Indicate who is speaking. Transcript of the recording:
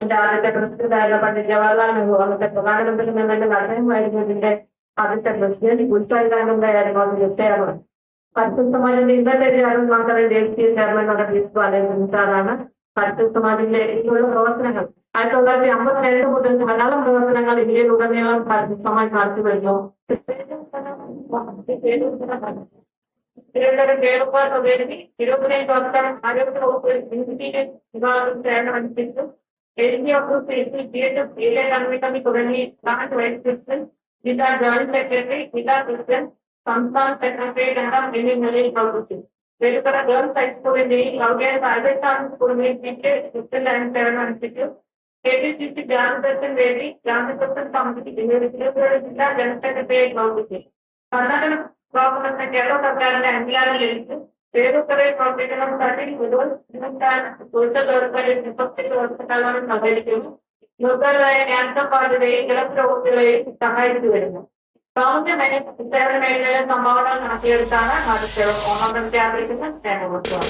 Speaker 1: എന്റെ ആദ്യത്തെ പ്രസിഡന്റായിരുന്ന പണ്ഡിറ്റ് ജവഹർലാൽ നെഹ്റു അന്നത്തെ പ്രധാനമന്ത്രി നിങ്ങളുടെ അദ്ദേഹമായിരുന്നു ഇതിന്റെ ആദ്യത്തെ പ്രസിഡന്റ് ഉൾപ്പെടുത്താനുണ്ടായിരുന്നു അത് ചെയർമാൻ പരിസ്ഥിതി സമാജിന്റെ ഇന്നത്തെ ചെയർമാൻ മാത്രമേ ദേശീയ ചെയർമാൻ നടത്തിയ സാറാണ് പരിസ്ഥിതി സമാജിന്റെ ഇതിലുള്ള പ്രവർത്തനങ്ങൾ ആയിരത്തി തൊള്ളായിരത്തി അമ്പത്തി ഏഴ് മുതൽ ധാരാളം പ്രവർത്തനങ്ങൾ ഇന്ത്യയിലുടനീളം പരിസ്ഥിതി സമാജ് നടത്തി വരുന്നു തിരുവനന്തപുരം കേരള സ്വദേശി തിരുവനന്തപുരം സംസ്ഥാനം ആരോഗ്യ വകുപ്പ് Variety of those states will create a failure environment of the currently planned wealth system, which are joint secretary, which are president, Samsung secretary, and are many marine producers. వెలుపల గర్ల్స్ హై స్కూల్ ఉంది అలాగే private school ఏంటంటే fifteen and seven institute APCC Gnanadarshan వేది జ్ఞానదర్శన్ committee జిల్లా జనసేన పేరు committee Karnataka problem Kerala ప్రకారం అంగిలారం లేదు പേരുക്കറയിൽ പ്രവർത്തിക്കുന്ന തട്ടിൽ മുഴുവൻ തൊഴിലുറപ്പിലെ വിപക്ഷ പ്രവർത്തനങ്ങളും കിടപ്പ് രോഗികളെയും സഹായിച്ചു വരുന്നു മേഖല സേവന മേഖലയിലെ സംഭാവന നടത്തിയെടുത്താണ് ആദ്യത്തെ ഓണം പ്രഖ്യാപിക്കുന്ന സ്നേഹോത്സവം